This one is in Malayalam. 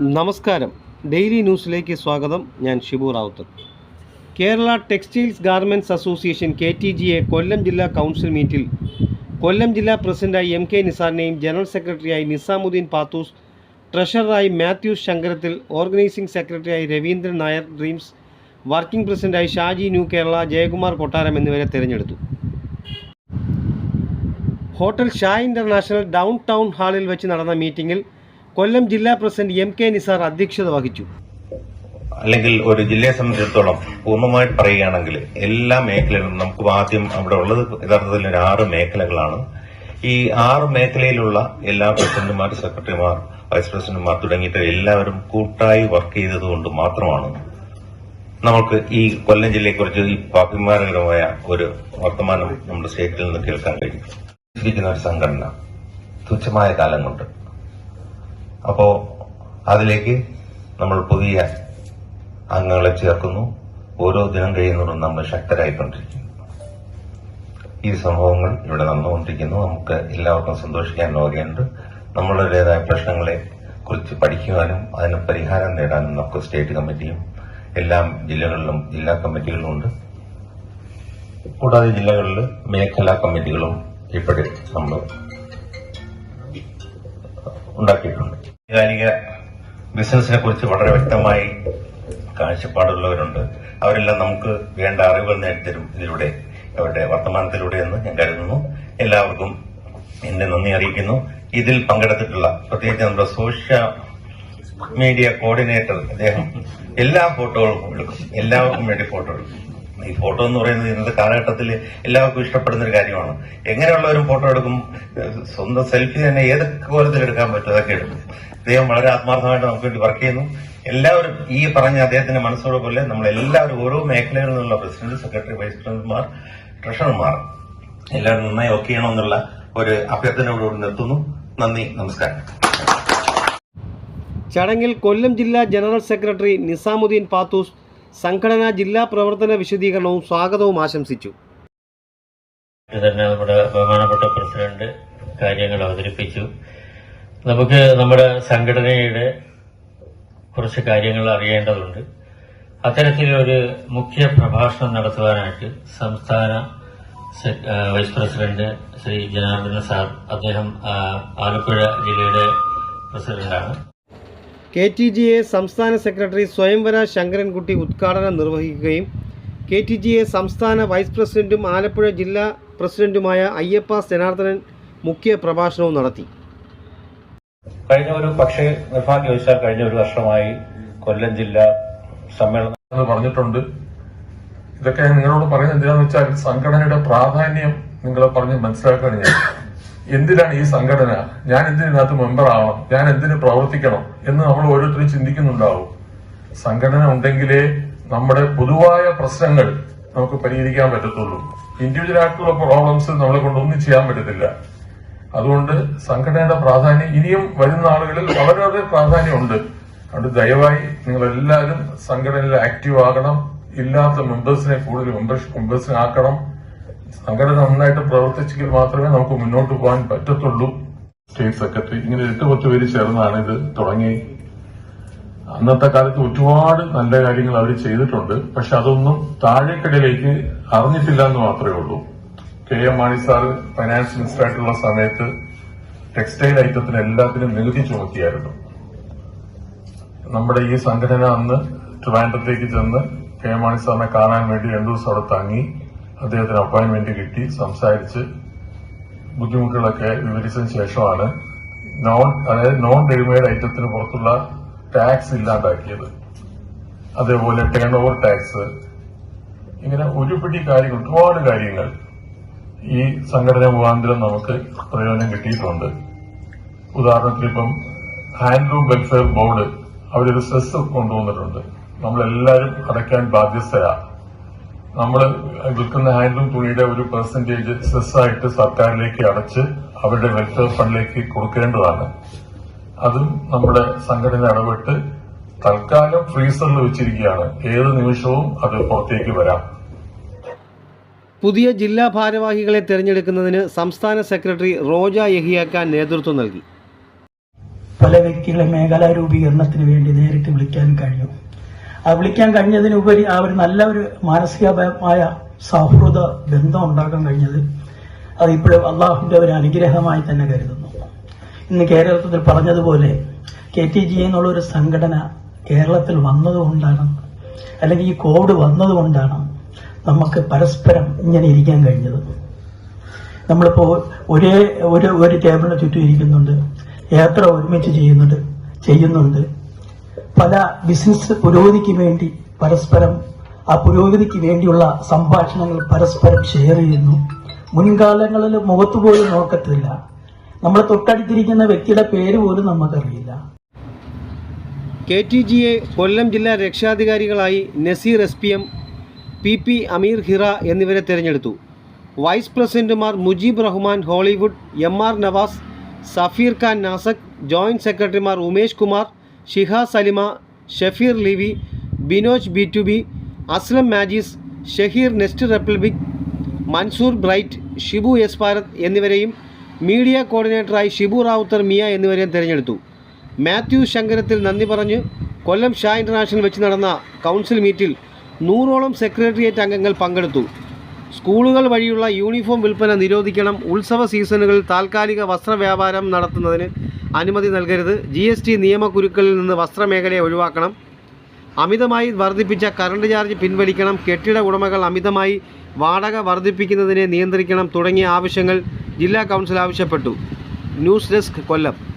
നമസ്കാരം. ഡെയിലി ന്യൂസിലേക്ക് സ്വാഗതം. ഞാൻ Shibu Ravuth Kerala textiles garments association K T G A Kollam ജില്ലാ കൗൺസിൽ മീറ്റിൽ കൊല്ലം ജില്ലാ പ്രസിഡന്റായി എം കെ നിസാറിനെയും ജനറൽ സെക്രട്ടറിയായി നിസാമുദ്ദീൻ പാത്തൂസ് ട്രഷററായി മാത്യൂസ് ശങ്കരത്തിൽ ഓർഗനൈസിംഗ് സെക്രട്ടറിയായി രവീന്ദ്രൻ നായർ ഡ്രീംസ് വർക്കിംഗ് പ്രസിഡന്റായി ഷാജി ന്യൂ കേരള ജയകുമാർ കൊട്ടാരം എന്നിവരെ തിരഞ്ഞെടുത്തു. Hotel Shah international down town ഹാളിൽ വെച്ച് നടന്ന മീറ്റിംഗിൽ കൊല്ലം ജില്ലാ പ്രസിഡന്റ് എം കെ നിസാർ അധ്യക്ഷത വഹിച്ചു. അല്ലെങ്കിൽ ഒരു ജില്ലയെ സംബന്ധിച്ചിടത്തോളം പൂർണമായിട്ട് പറയുകയാണെങ്കിൽ എല്ലാ മേഖലകളും നമുക്ക് ആദ്യം അവിടെ ഉള്ളത് യഥാർത്ഥത്തിൽ ഒരു ആറ് മേഖലകളാണ്. ഈ ആറ് മേഖലയിലുള്ള എല്ലാ പ്രസിഡന്റുമാർ സെക്രട്ടറിമാർ വൈസ് പ്രസിഡന്റുമാർ തുടങ്ങിയിട്ട് എല്ലാവരും കൂട്ടായി വർക്ക് ചെയ്തതുകൊണ്ട് മാത്രമാണ് നമുക്ക് ഈ കൊല്ലം ജില്ലയെക്കുറിച്ച് ഈ അഭിമാനകരമായ ഒരു വർത്തമാനം നമ്മുടെ സ്റ്റേറ്റിൽ നിന്ന് കേൾക്കാൻ കഴിയും. ഒരു സംഘടന തുച്ഛമായ കാലം കൊണ്ട്. അപ്പോ അതിലേക്ക് നമ്മൾ പുതിയ അംഗങ്ങളെ ചേർക്കുന്നു. ഓരോ ദിനം കഴിയുന്നതും നമ്മൾ ശക്തരായിക്കൊണ്ടിരിക്കുന്നു. ഈ സംഭവങ്ങൾ ഇവിടെ നടന്നുകൊണ്ടിരിക്കുന്നു. നമുക്ക് എല്ലാവർക്കും സന്തോഷിക്കാൻ വകയുണ്ട്. നമ്മളുടേതായ പ്രശ്നങ്ങളെ കുറിച്ച് പഠിക്കുവാനും അതിന് പരിഹാരം നേടാനും നമുക്ക് സ്റ്റേറ്റ് കമ്മിറ്റിയും എല്ലാ ജില്ലകളിലും ജില്ലാ കമ്മിറ്റികളും ഉണ്ട്. കൂടാതെ ജില്ലകളിൽ മേഖലാ കമ്മിറ്റികളും ഇപ്പോഴും നമ്മൾ ഉണ്ടാക്കിയിട്ടുണ്ട്. ആനുകാലിക ബിസിനസിനെ കുറിച്ച് വളരെ വ്യക്തമായി കാഴ്ചപ്പാടുള്ളവരുണ്ട്. അവരെല്ലാം നമുക്ക് വേണ്ട അറിവുകൾ നേടിത്തരും ഇതിലൂടെ അവരുടെ വർത്തമാനത്തിലൂടെ എന്ന് ഞാൻ കരുതുന്നു. എല്ലാവർക്കും എന്റെ നന്ദി അറിയിക്കുന്നു. ഇതിൽ പങ്കെടുത്തിട്ടുള്ള പ്രത്യേകിച്ച് നമ്മുടെ സോഷ്യൽ മീഡിയ കോർഡിനേറ്റർ അദ്ദേഹം എല്ലാ ഫോട്ടോകളും എടുക്കും. എല്ലാവർക്കും വേണ്ടി ഫോട്ടോ എടുക്കും. ഈ ഫോട്ടോ എന്ന് പറയുന്നത് ഇന്നത്തെ കാലഘട്ടത്തിൽ എല്ലാവർക്കും ഇഷ്ടപ്പെടുന്ന ഒരു കാര്യമാണ്. എങ്ങനെയുള്ളവരും ഫോട്ടോ എടുക്കും? സ്വന്തം സെൽഫി തന്നെ ഏതൊക്കെ കോലത്തിൽ എടുക്കാൻ പറ്റും? അതൊക്കെ എടുക്കും. അദ്ദേഹം വളരെ ആത്മാർത്ഥമായിട്ട് നമുക്ക് വേണ്ടി വർക്ക് ചെയ്യുന്നു. എല്ലാവരും ഈ പറഞ്ഞ അദ്ദേഹത്തിന്റെ മനസ്സോട് പോലെ നമ്മൾ എല്ലാവരും ഓരോ മേഖലകളിൽ നിന്നുള്ള പ്രസിഡന്റ് സെക്രട്ടറി വൈസ് പ്രസിഡന്റുമാർ ട്രഷറർമാർ എല്ലാവരും നന്നായി വർക്ക് ചെയ്യണമെന്നുള്ള ഒരു അഭ്യർത്ഥനയോടുകൂടി നിർത്തുന്നു. നന്ദി നമസ്കാരം. ചടങ്ങിൽ കൊല്ലം ജില്ലാ ജനറൽ സെക്രട്ടറി നിസാമുദ്ദീൻ പാത്തൂസ് സംഘടനാ ജില്ലാ പ്രവർത്തന വിശദീകരണവും സ്വാഗതവും ആശംസിച്ചു. ഇത് തന്നെ നമ്മുടെ ബഹുമാനപ്പെട്ട പ്രസിഡന്റ് കാര്യങ്ങൾ അവതരിപ്പിച്ചു. നമുക്ക് നമ്മുടെ സംഘടനയുടെ കുറച്ച് കാര്യങ്ങൾ അറിയേണ്ടതുണ്ട്. അത്തരത്തിലൊരു മുഖ്യ പ്രഭാഷണം നടത്തുവാനായിട്ട് സംസ്ഥാന vice president Shri Janardhana sir അദ്ദേഹം ആലപ്പുഴ ജില്ലയുടെ പ്രസിഡന്റാണ്. കെ ടി ജി എ സംസ്ഥാന സെക്രട്ടറി സ്വയംവര ശങ്കരൻകുട്ടി ഉദ്ഘാടനം നിർവഹിക്കുകയും കെ ടി ജി എ സംസ്ഥാന വൈസ് പ്രസിഡന്റും ആലപ്പുഴ ജില്ലാ പ്രസിഡന്റുമായ അയ്യപ്പ ജനാർദ്ദനൻ മുഖ്യ പ്രഭാഷണവും നടത്തി. കഴിഞ്ഞ ഒരു പക്ഷേ നിർഭാഗ്യവശാൽ കഴിഞ്ഞ ഒരു വർഷമായി കൊല്ലം ജില്ല സമ്മേളനം പറഞ്ഞിട്ടുണ്ട്. ഇതൊക്കെ നിങ്ങളോട് പറയുന്നത് എന്തിനാന്ന് വെച്ചാൽ സംഘടനയുടെ പ്രാധാന്യം നിങ്ങളെ പറഞ്ഞ് മനസ്സിലാക്കുകയാണ് ഞാൻ. എന്തിനാണ് ഈ സംഘടന? ഞാൻ എന്തിനകത്ത് മെമ്പർ ആവണം? ഞാൻ എന്തിന് പ്രവർത്തിക്കണം? എന്ന് നമ്മൾ ഓരോരുത്തരും ചിന്തിക്കുന്നുണ്ടാവും. സംഘടന ഉണ്ടെങ്കിലേ നമ്മുടെ പൊതുവായ പ്രശ്നങ്ങൾ നമുക്ക് പരിഹരിക്കാൻ പറ്റത്തുള്ളൂ. ഇൻഡിവിജ്വൽ ആയിട്ടുള്ള പ്രോബ്ലംസ് നമ്മളെ കൊണ്ടൊന്നും ചെയ്യാൻ പറ്റത്തില്ല. അതുകൊണ്ട് സംഘടനയുടെ പ്രാധാന്യം ഇനിയും വരുന്ന ആളുകളിൽ വളരെ പ്രാധാന്യമുണ്ട്. അതുകൊണ്ട് ദയവായി നിങ്ങൾ എല്ലാവരും സംഘടനയിൽ ആക്റ്റീവ് ആകണം. ഇല്ലാത്ത മെമ്പേഴ്സിനെ കൂടുതൽ മെമ്പേഴ്സിനെ ആക്കണം. സംഘടന നന്നായിട്ട് പ്രവർത്തിച്ചെങ്കിൽ മാത്രമേ നമുക്ക് മുന്നോട്ട് പോകാൻ പറ്റത്തുള്ളൂ. സ്റ്റേറ്റ് സെക്രട്ടറി ഇങ്ങനെ എട്ട് പത്ത് പേര് ചേർന്നാണ് ഇത് തുടങ്ങി. അന്നത്തെ കാലത്ത് ഒരുപാട് നല്ല കാര്യങ്ങൾ അവർ ചെയ്തിട്ടുണ്ട്. പക്ഷെ അതൊന്നും താഴേക്കടയിലേക്ക് അറിഞ്ഞിട്ടില്ല എന്ന് മാത്രമേ ഉള്ളൂ. K M Mani sir finance minister ആയിട്ടുള്ള സമയത്ത് ടെക്സ്റ്റൈൽ ഐറ്റത്തിന് എല്ലാത്തിനും നികുതി ചുമത്തിയായിരുന്നു. നമ്മുടെ ഈ സംഘടന അന്ന് ട്രിവാൻഡ്രത്തേക്ക് ചെന്ന് കെ എം മാണി സാറിനെ കാണാൻ വേണ്ടി രണ്ടു ദിവസം അവിടെ തങ്ങി അദ്ദേഹത്തിന് അപ്പോയിന്റ്മെന്റ് കിട്ടി സംസാരിച്ച് ബുദ്ധിമുട്ടുകളൊക്കെ വിവരിച്ചതിന് ശേഷമാണ് നോൺ അതായത് നോൺ റെഡിമെയ്ഡ് ഐറ്റത്തിന് പുറത്തുള്ള ടാക്സ് ഇല്ലാണ്ടാക്കിയത്. അതേപോലെ ടേൺ ഓവർ ടാക്സ് ഇങ്ങനെ ഒരുപിടി കാര്യങ്ങൾ ഒരുപാട് കാര്യങ്ങൾ ഈ സംഘടന മുഖാന്തരം നമുക്ക് പ്രയോജനം കിട്ടിയിട്ടുണ്ട്. ഉദാഹരണത്തിന് ഇപ്പം ഹാൻഡ്ലൂം വെൽഫെയർ ബോർഡ് അവരൊരു സെസ് കൊണ്ടുവന്നിട്ടുണ്ട്. നമ്മളെല്ലാവരും അടയ്ക്കാൻ ബാധ്യസ്ഥരാ. നമ്മൾ വിൽക്കുന്ന ഹാൻഡ്ലൂം തുണിയുടെ ഒരു പെർസെന്റേജ് സെസ് ആയിട്ട് സർക്കാരിലേക്ക് അടച്ച് അവരുടെ വെൽഫെയർ ഫണ്ടിലേക്ക് കൊടുക്കേണ്ടതാണ്. അതും നമ്മുടെ സംഘടന ഇടപെട്ട് തൽക്കാലം ഫ്രീസറിൽ വെച്ചിരിക്കുകയാണ്. ഏത് നിമിഷവും അത് പുറത്തേക്ക് വരാം. പുതിയ ജില്ലാ ഭാരവാഹികളെ തിരഞ്ഞെടുക്കുന്നതിന് സംസ്ഥാന സെക്രട്ടറി റോജ യഹിയാക്കാൻ നേതൃത്വം നൽകി. പല വ്യക്തികളെ മേഖലാ രൂപീകരണത്തിന് വേണ്ടി നേരിട്ട് വിളിക്കാൻ കഴിഞ്ഞു. ആ വിളിക്കാൻ കഴിഞ്ഞതിനുപരി ഒരു നല്ല ഒരു മാനസികമായ സൗഹൃദ ബന്ധം ഉണ്ടാക്കാൻ കഴിഞ്ഞത് അത് ഇപ്പോഴും അള്ളാഹുവിന്റെ ഒരു അനുഗ്രഹമായി തന്നെ കരുതുന്നു. ഇന്ന് കേരളത്തിൽ പറഞ്ഞതുപോലെ കെ ടി ജി എന്നുള്ള ഒരു സംഘടന കേരളത്തിൽ വന്നതുകൊണ്ടാണ് അല്ലെങ്കിൽ ഈ കോവിഡ് വന്നതുകൊണ്ടാണ് നമുക്ക് പരസ്പരം ഇങ്ങനെ ഇരിക്കാൻ കഴിഞ്ഞത്. നമ്മളിപ്പോൾ ഒരേ ഒരു ഒരു ടേബിളിന് ചുറ്റും ഇരിക്കുന്നുണ്ട്. യാത്ര ഒരുമിച്ച് ചെയ്യുന്നുണ്ട് ചെയ്യുന്നുണ്ട്. പല ബിസിനസ് പുരോഗതിക്ക് വേണ്ടി പരസ്പരം ആ പുരോഗതിക്ക് വേണ്ടിയുള്ള സംഭാഷണങ്ങൾ പരസ്പരം ഷെയർ ചെയ്യുന്നു. മുൻകാലങ്ങളിൽ മുഖത്ത് പോലും നോക്കത്തില്ല. നമ്മൾ തൊട്ടടുത്തിരിക്കുന്ന വ്യക്തിയുടെ പേര് പോലും നമുക്കറിയില്ല. കെ ടി ജിയെ കൊല്ലം ജില്ലാ രക്ഷാധികാരികളായി Naseer S P M P P Ameer Hira എന്നിവരെ തിരഞ്ഞെടുത്തു. വൈസ് പ്രസിഡന്റുമാർ Mujeeb Rahman Hollywood M R Navas Safeer Khan Nasak joint സെക്രട്ടറിമാർ Umesh Kumar Shiha Salima Shafeer Livi Binoj B to B Aslam Majees Shaheer nest republic Mansoor bright Shibu S Bharat എന്നിവരെയും മീഡിയ കോർഡിനേറ്ററായി ഷിബു റാവുത്തർ മിയ എന്നിവരെയും തിരഞ്ഞെടുത്തു. മാത്യു ശങ്കരത്തിൽ നന്ദി പറഞ്ഞ് കൊല്ലം ഷാ ഇന്റർനാഷണൽ വെച്ച് നടന്ന കൗൺസിൽ മീറ്റിൽ നൂറോളം സെക്രട്ടേറിയറ്റ് അംഗങ്ങൾ പങ്കെടുത്തു. സ്കൂളുകൾ വഴിയുള്ള യൂണിഫോം വിൽപ്പന നിരോധിക്കണം. ഉത്സവ സീസണുകളിൽ താൽക്കാലിക വസ്ത്രവ്യാപാരം നടത്തുന്നതിന് അനുമതി നൽകരുത്. ജി എസ് ടി നിയമക്കുരുക്കളിൽ നിന്ന് വസ്ത്രമേഖലയെ ഒഴിവാക്കണം. അമിതമായി വർദ്ധിപ്പിച്ച കറണ്ട് ചാർജ് പിൻവലിക്കണം. കെട്ടിട ഉടമകൾ അമിതമായി വാടക വർദ്ധിപ്പിക്കുന്നതിനെ നിയന്ത്രിക്കണം തുടങ്ങിയ ആവശ്യങ്ങൾ ജില്ലാ കൗൺസിൽ ആവശ്യപ്പെട്ടു. News desk Kollam.